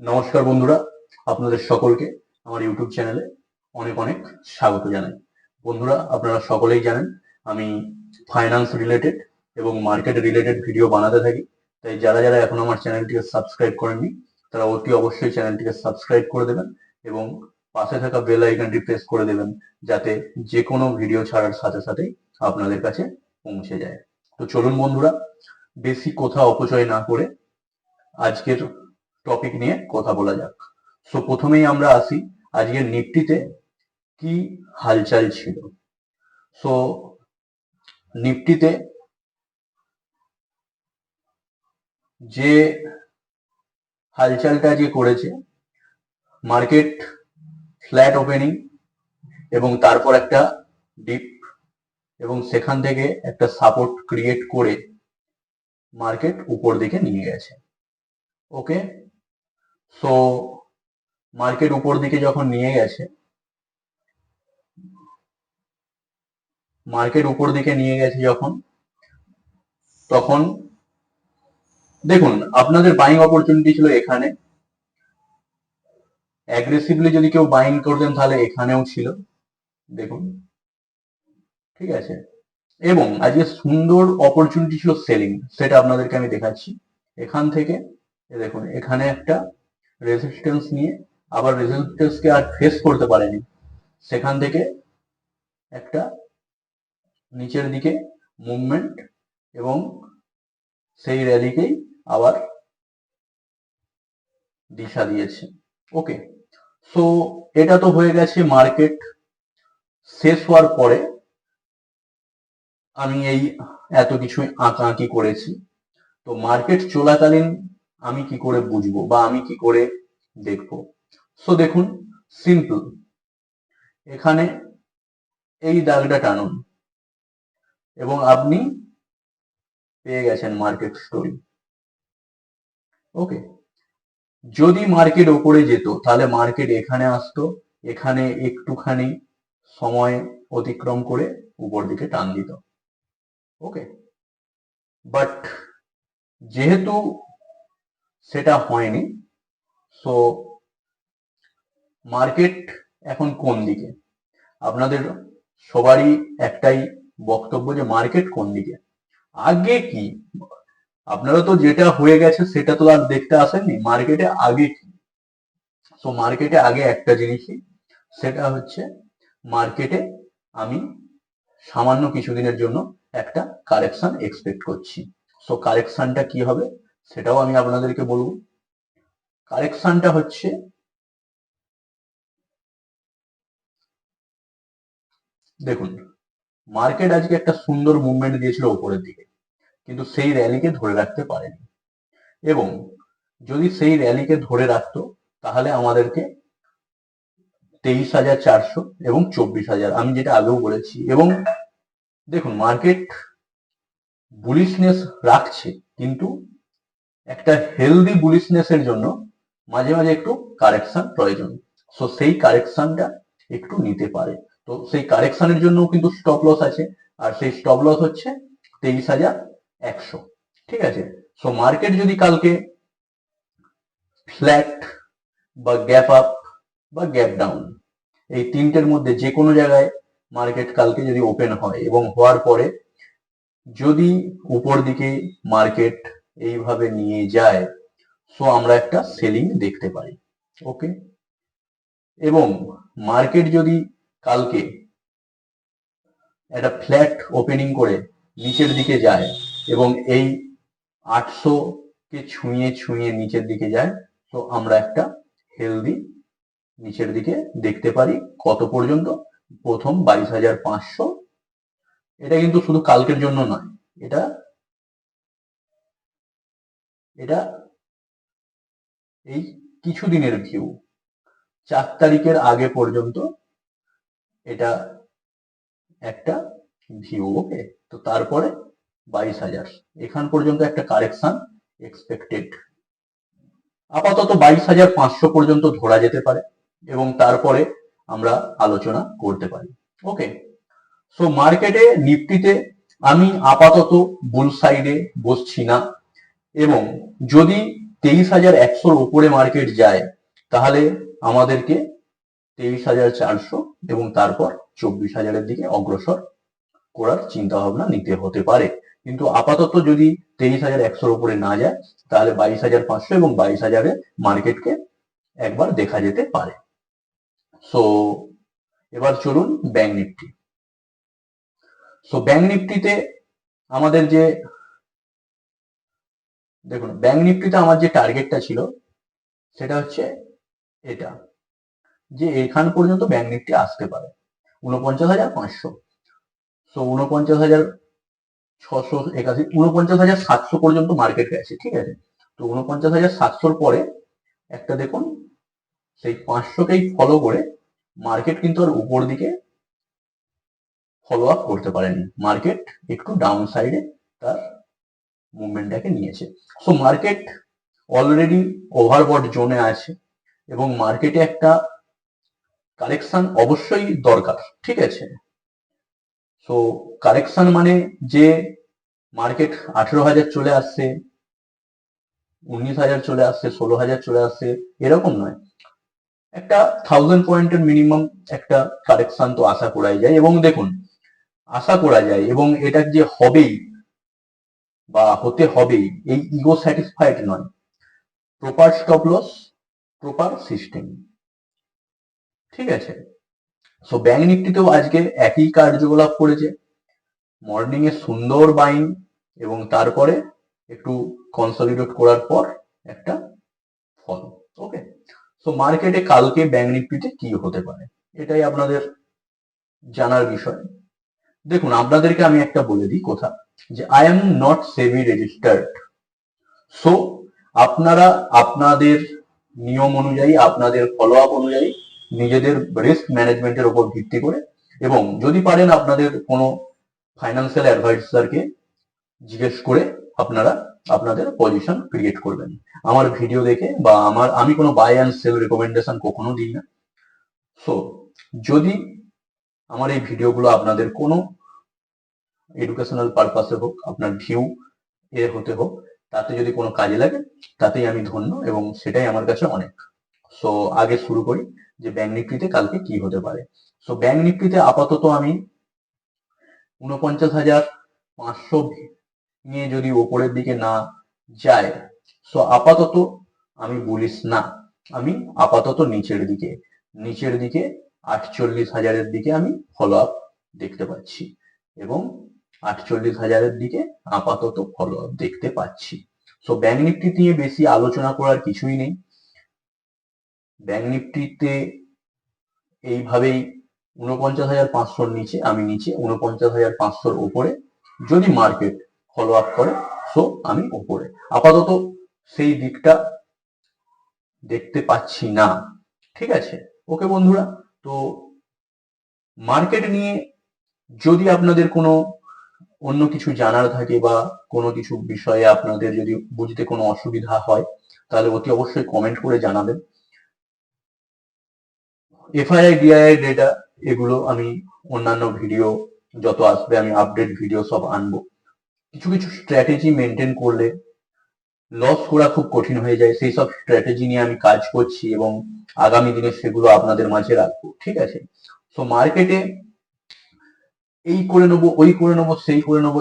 নমস্কার বন্ধুরা, আপনাদের সকলকে আমার ইউটিউব চ্যানেলে অনেক অনেক স্বাগত জানাই। বন্ধুরা, আপনারা সকলেই জানেন, আমি ফাইন্যান্স রিলেটেড এবং মার্কেট রিলেটেড ভিডিও বানাতে থাকি। তাই যারা যারা এখন আমার চ্যানেলটিকে সাবস্ক্রাইব করেননি, তারা অতি অবশ্যই চ্যানেলটিকে সাবস্ক্রাইব করে দেবেন এবং পাশে থাকা বেল আইকনটি প্রেস করে দেবেন, যাতে যে কোনো ভিডিও ছাড়ার সাথে সাথেই আপনাদের কাছে পৌঁছে যায়। তো চলুন বন্ধুরা, বেশি কথা অপচয় না করে আজকের টপিক নিয়ে কথা বলা যাক। সো প্রথমেই আমরা আসি আজকের নিফটিতে কি হালচাল ছিল। সো নিফটিতে যে হালচালটা যে করেছে, মার্কেট, ফ্ল্যাট ওপেনিং এবং তারপর একটা ডিপ এবং সেখান থেকে একটা সাপোর্ট ক্রিয়েট করে মার্কেট উপর দিকে নিয়ে গেছে। ওকে সো মার্কেট উপর দিকে যখন নিয়ে গেছে মার্কেট উপর দিকে নিয়ে গেছে যখন, তখন দেখুন, আপনাদের বাইং অপরচুনিটি ছিল এখানে। অ্যাগ্রেসিভলি যদি কেউ বাইং করতেন তাহলে এখানেও ছিল। দেখুন, ঠিক আছে? এবং আজকে সুন্দর অপরচুনিটি ছিল সেলিং সেটা আপনাদেরকে আমি দেখাচ্ছি। এখান থেকে দেখুন, এখানে একটা রেজিস্ট্যান্স নিয়ে, আবার রেজিস্ট্যান্সকে আর ফেস করতে পারেনি। সেখান থেকে একটা নিচের দিকে মুভমেন্ট এবং সেই র্যালিকেই আবার দিশা দিয়েছে। ওকে সো এটা তো হয়ে গেছে মার্কেট শেষ হওয়ার পরে আমি এই এত কিছুই আঁকাআঁকি করেছি। তো মার্কেট চলাকালীন আমি কি করে বুঝব বা আমি কি করে দেখব? সো দেখুন সিম্পল এখানে এই দাগটা টানুন এবং আপনি পেয়ে গেছেন মার্কেট স্টোরি ওকে যদি মার্কেট ওপরে যেত, তাহলে মার্কেট এখানে আসতো, এখানে একটুখানি সময় অতিক্রম করে উপর দিকে টান দিত। ওকে বাট যেহেতু সেটা হয়নি। সো মার্কেট এখন কোন দিকে? আপনাদের সবারই একটাই বক্তব্য যে মার্কেট কোন দিকে? আগে কি? আপনারা তো যেটা হয়ে গেছে সেটা তো আর দেখতে আসেননি। মার্কেটে আগে কি? সো মার্কেটে আগে একটা জিনিসই, সেটা হচ্ছে মার্কেটে আমি সামান্য কিছুদিনের জন্য একটা কারেকশন এক্সপেক্ট করছি। সো কারেকশনটা কি হবে? সেটাও আমি আপনাদেরকে বলব। কারেকশনটা হচ্ছে দেখুন, মার্কেট আজকে একটা সুন্দর মুভমেন্ট দিয়েছিল উপরের দিকে, কিন্তু সেই র্যালিকে ধরে রাখতে পারেনি। এবং যদি সেই র্যালিকে ধরে রাখতো, তাহলে আমাদেরকে তেইশ হাজার চারশো এবং চব্বিশ হাজার, আমি যেটা আগেও বলেছি, এবং দেখুন মার্কেট বুলিশনেস রাখছে, কিন্তু একটা হেলদি বুলিশনেসের জন্য মাঝে মাঝে একটু কারেকশন প্রয়োজন। সো সেই কারেকশনটা একটু নিতে পারে। তো, সেই কারেকশনের জন্য কিন্তু স্টপ লস আছে। আর সেই স্টপ লস হচ্ছে তেইশ হাজার একশো। ঠিক আছে? সো মার্কেট যদি কালকে ফ্ল্যাট বা গ্যাপ আপ বা গ্যাপ ডাউন এই তিনটের মধ্যে যে কোনো জায়গায় মার্কেট কালকে যদি ওপেন হয় এবং হওয়ার পরে যদি উপর দিকে মার্কেট এইভাবে নিয়ে যায় সো আমরা একটা সেলিং দেখতে পারি ওকে এবং মার্কেট যদি কালকে একটা ফ্ল্যাট ওপেনিং করে নিচের দিকে যায় এবং এই আটশো কে ছুঁয়ে ছুঁয়ে নিচের দিকে যায়, তো আমরা একটা হেলদি নিচের দিকে দেখতে পারি কত পর্যন্ত? প্রথম বাইশ হাজার পাঁচশো। এটা কিন্তু শুধু কালকের জন্য নয়, এটা এটা এই কিছুদিনের ভিউ চার তারিখের আগে পর্যন্ত এটা একটা ভিউ ওকে তো তারপরে বাইশ হাজার। এখান পর্যন্ত একটা কারেকশন এক্সপেক্টেড আপাতত বাইশ হাজার পাঁচশো পর্যন্ত ধরা যেতে পারে এবং তারপরে আমরা আলোচনা করতে পারি ওকে সো মার্কেটে নিফটিতে আমি আপাতত বুল সাইডে বসছি না। এবং যদি তেইশ হাজার একশোর উপরে মার্কেট যায়, তাহলে আমাদেরকে তেইশ হাজার চারশো এবং তারপর চব্বিশ হাজারের দিকে অগ্রসর করার চিন্তা ভাবনা নিতে হতে পারে। কিন্তু আপাতত যদি তেইশ হাজার একশোর উপরে না যায়, তাহলে বাইশ হাজার পাঁচশো এবং বাইশ হাজারে মার্কেটকে একবার দেখা যেতে পারে। সো এবার চলুন ব্যাংক নিফটি সো ব্যাংক নিফটিতে আমাদের যে দেখুন ব্যাংক নিফটিতে আমার যে টার্গেটটা ছিল, সেটা হচ্ছে এটা, যে এখান পর্যন্ত ব্যাংক নিফটি আসতে পারে। উনপঞ্চাশ হাজার পাঁচশো। সো উনপঞ্চাশ হাজার ছশো একাশি উনপঞ্চাশ হাজার সাতশো পর্যন্ত মার্কেট গেছে, ঠিক আছে? তো উনপঞ্চাশ হাজার সাতশোর পরে একটা দেখুন, সেই পাঁচশোকেই ফলো করে মার্কেট কিন্তু আর উপর দিকে ফলো আপ করতে পারেনি। মার্কেট একটু ডাউন সাইডে তার মুভমেন্টটাকে নিয়েছে। সো মার্কেট অলরেডি ওভারবট জোনে আছে এবং মার্কেটে একটা কালেকশন অবশ্যই দরকার, ঠিক আছে? সো কারেকশন মানে যে মার্কেট আঠেরো হাজার চলে আসছে, উনিশ হাজার চলে আসছে, ষোলো হাজার চলে আসছে, এরকম নয়। একটা থাউজেন্ড পয়েন্টের মিনিমাম একটা কারেকশন তো আশা করাই যায় এবং দেখুন, আশা করা যায় এবং এটা যে হবেই বা হতে হবেই, এই ইগো স্যাটিসফাইড নয়। Proper stop loss proper system ঠিক আছে? সো ব্যাংক নিফটিতেও আজকে একই কার্যকলাপ করেছে। মর্নিং এ সুন্দর বাইং এবং তারপরে একটু কনসলিডেট করার পর একটা ফল ওকে সো মার্কেটে কালকে ব্যাংক নিফটিতে কি হতে পারে? এটাই আপনাদের জানার বিষয়। দেখুন, আপনাদেরকে আমি একটা বলে দিই কথা, যে I am not SEBI registered so আপনারা আপনাদের নিয়ম অনুযায়ী, আপনাদের ফলো আপ অনুযায়ী নিজেদের রিস্ক ম্যানেজমেন্টের উপর ভিত্তি করে এবং যদি পারেন আপনাদের কোনো ফাইন্যান্সিয়াল অ্যাডভাইসারকে জিজ্ঞেস করে আপনারা আপনাদের পজিশন ক্রিয়েট করবেন। আমার ভিডিও দেখে বা আমার, আমি কোনো বাই অ্যান্ড সেল রেকমেন্ডেশন কখনো দিই না। সো যদি আমার এই ভিডিওগুলো আপনাদের কোনো এডুকেশনাল পারপাসে হোক, আপনার ভিউ এ হতে হোক, তাতে যদি কোনো কাজে লাগে, তাতেই আমি ধন্য এবং সেটাই আমার কাছে অনেক। সো আগে শুরু করি যে ব্যাংক নিফটিতে কালকে কি হতে পারে। সো ব্যাংক নিফটিতে আপাতত আমি উনপঞ্চাশ হাজার পাঁচশো নিয়ে যদি ওপরের দিকে না যায় সো আপাতত আমি বলিস না। আমি আপাতত নিচের দিকে নিচের দিকে আটচল্লিশ হাজারের দিকে আমি ফলো আপ দেখতে পাচ্ছি এবং আটচল্লিশ হাজারের দিকে আপাতত ফলো আপ দেখতে পাচ্ছি। সো ব্যাংক নিফটি নিয়ে বেশি আলোচনা করার কিছুই নেই। ব্যাংক নিফটিতে এইভাবেই উনপঞ্চাশ হাজার পাঁচশোর নিচে, আমি নিচে উনপঞ্চাশ হাজার পাঁচশোর উপরে যদি মার্কেট ফলো আপ করে সো আমি উপরে। আপাতত সেই দিকটা দেখতে পাচ্ছি না। ঠিক আছে? ওকে বন্ধুরা। তো মার্কেট নিয়ে যদি আপনাদের কোনো অন্য কিছু জানার থাকে বা কোনো কিছু বিষয়ে আপনাদের যদি বুঝতে কোনো অসুবিধা হয়, তাহলে অতি অবশ্যই কমেন্ট করে জানাবেন। এফআইআই ডিআইআই ডেটা এগুলো আমি অন্যান্য ভিডিও যত আসবে আমি আপডেট ভিডিও সব আনব। কিছু কিছু স্ট্র্যাটেজি মেনটেন করলে লস করা খুব কঠিন হয়ে যায়। সেই সব স্ট্র্যাটেজি নিয়ে আমি কাজ করছি এবং আগামী দিনে সেগুলো আপনাদের মাঝে রাখব, ঠিক আছে? তো মার্কেটে এই করে নেব, ওই করে নেব, সেই করে নেব,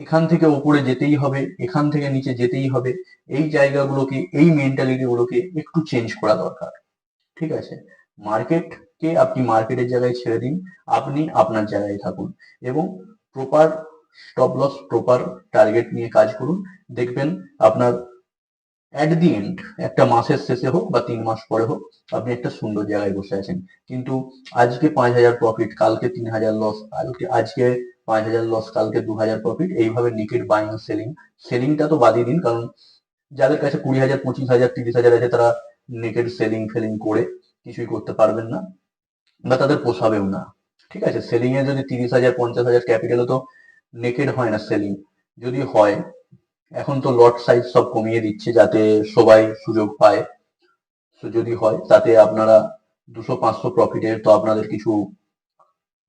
এখান থেকে উপরে যেতেই হবে, এখান থেকে নিচে যেতেই হবে, এই জায়গাগুলোকে, এই মেন্টালিটি গুলোকে একটু চেঞ্জ করা দরকার, ঠিক আছে? মার্কেটকে আপনি মার্কেটের জায়গায় ছেড়ে দিন, আপনি আপনার জায়গায় থাকুন এবং proper stop loss proper target নিয়ে কাজ করুন, দেখবেন আপনার অ্যাট দি এন্ড একটা মাসের শেষে হোক বা তিন মাস পরে হোক, আপনি একটা সুন্দর জায়গায় বসে আছেন। কিন্তু আজকে পাঁচ হাজার প্রফিট কালকে তিন হাজার লস আজকে পাঁচ হাজার লস কালকে দু হাজার প্রফিট এইভাবে নিকেট বাইং সেলিং সেলিংটা তো বাদই দিন, কারণ যাদের কাছে কুড়ি হাজার, পঁচিশ হাজার, তিরিশ হাজার আছে, তারা নেকেট সেলিং ফেলিং করে কিছুই করতে পারবেন না বা তাদের পোষাবেও না। ঠিক আছে? সেলিং এ যদি তিরিশ হাজার, পঞ্চাশ হাজার ক্যাপিটালে তো নেকেড হয় না সেলিং যদি হয় এখন তো লট সাইজ সব কমিয়ে দিচ্ছে যাতে সবাই সুযোগ পায়। তো যদি হয়, তাতে আপনারা দুশো, পাঁচশো প্রফিটের তো আপনাদের কিছু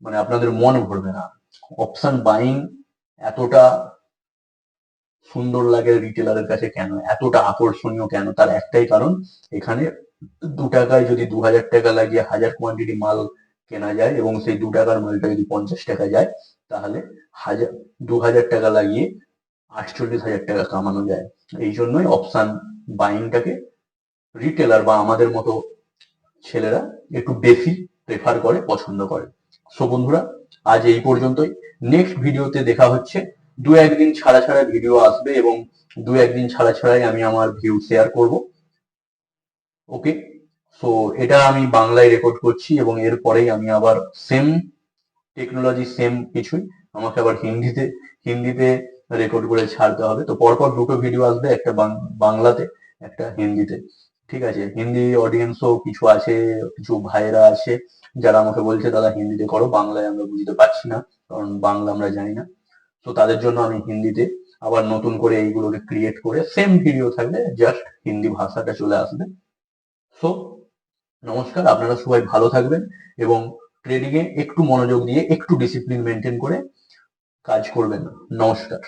মানে আপনাদের মন ভরবে না। অপশন বাইং এতটা সুন্দর লাগে রিটেলারের কাছে কেন? এতটা আকর্ষণীয় কেন? তার একটাই কারণ, এখানে দু টাকায় যদি দু হাজার টাকা লাগিয়ে হাজার কোয়ান্টিটি মাল কেনা যায় এবং সেই দু টাকার মালটা যদি পঞ্চাশ টাকা যায়, তাহলে হাজার, দু হাজার টাকা লাগিয়ে আটচল্লিশ হাজার টাকা কামানো যায়। এই জন্যই অপশান বাইংটাকে রিটেলার বা আমাদের মতো ছেলেরা একটু বেশি প্রেফার করে, পছন্দ করে। সো বন্ধুরা, আজ এই পর্যন্তই। নেক্সট ভিডিওতে দেখা হচ্ছে। দু একদিন ছাড়া ছাড়া ভিডিও আসবে এবং দু একদিন ছাড়া ছাড়াই আমি আমার ভিউ শেয়ার করব। ওকে সো এটা আমি বাংলায় রেকর্ড করছি এবং এরপরেই আমি আবার সেম টেকনোলজি সেম কিছুই, আমাকে আবার হিন্দিতে হিন্দিতে রেকর্ড করে ছাড়তে হবে। তো পরপর দুটো ভিডিও আসবে, একটা বাংলাতে, একটা হিন্দিতে। ঠিক আছে? হিন্দি অডিয়েন্সও কিছু আছে, কিছু ভাইয়েরা আছে, যারা আমাকে বলছে, দাদা, হিন্দিতে করো, বাংলায় আমরা বুঝতে পারছি না, কারণ বাংলা আমরা জানি না। তো তাদের জন্য আমি হিন্দিতে আবার নতুন করে এইগুলোকে ক্রিয়েট করে সেম ভিডিও থাকবে জাস্ট হিন্দি ভাষাটা চলে আসবে। সো নমস্কার, আপনারা সবাই ভালো থাকবেন এবং ট্রেডিং এ একটু মনোযোগ দিয়ে, একটু ডিসিপ্লিন মেনটেন করে কাজ করবেন নমস্কার।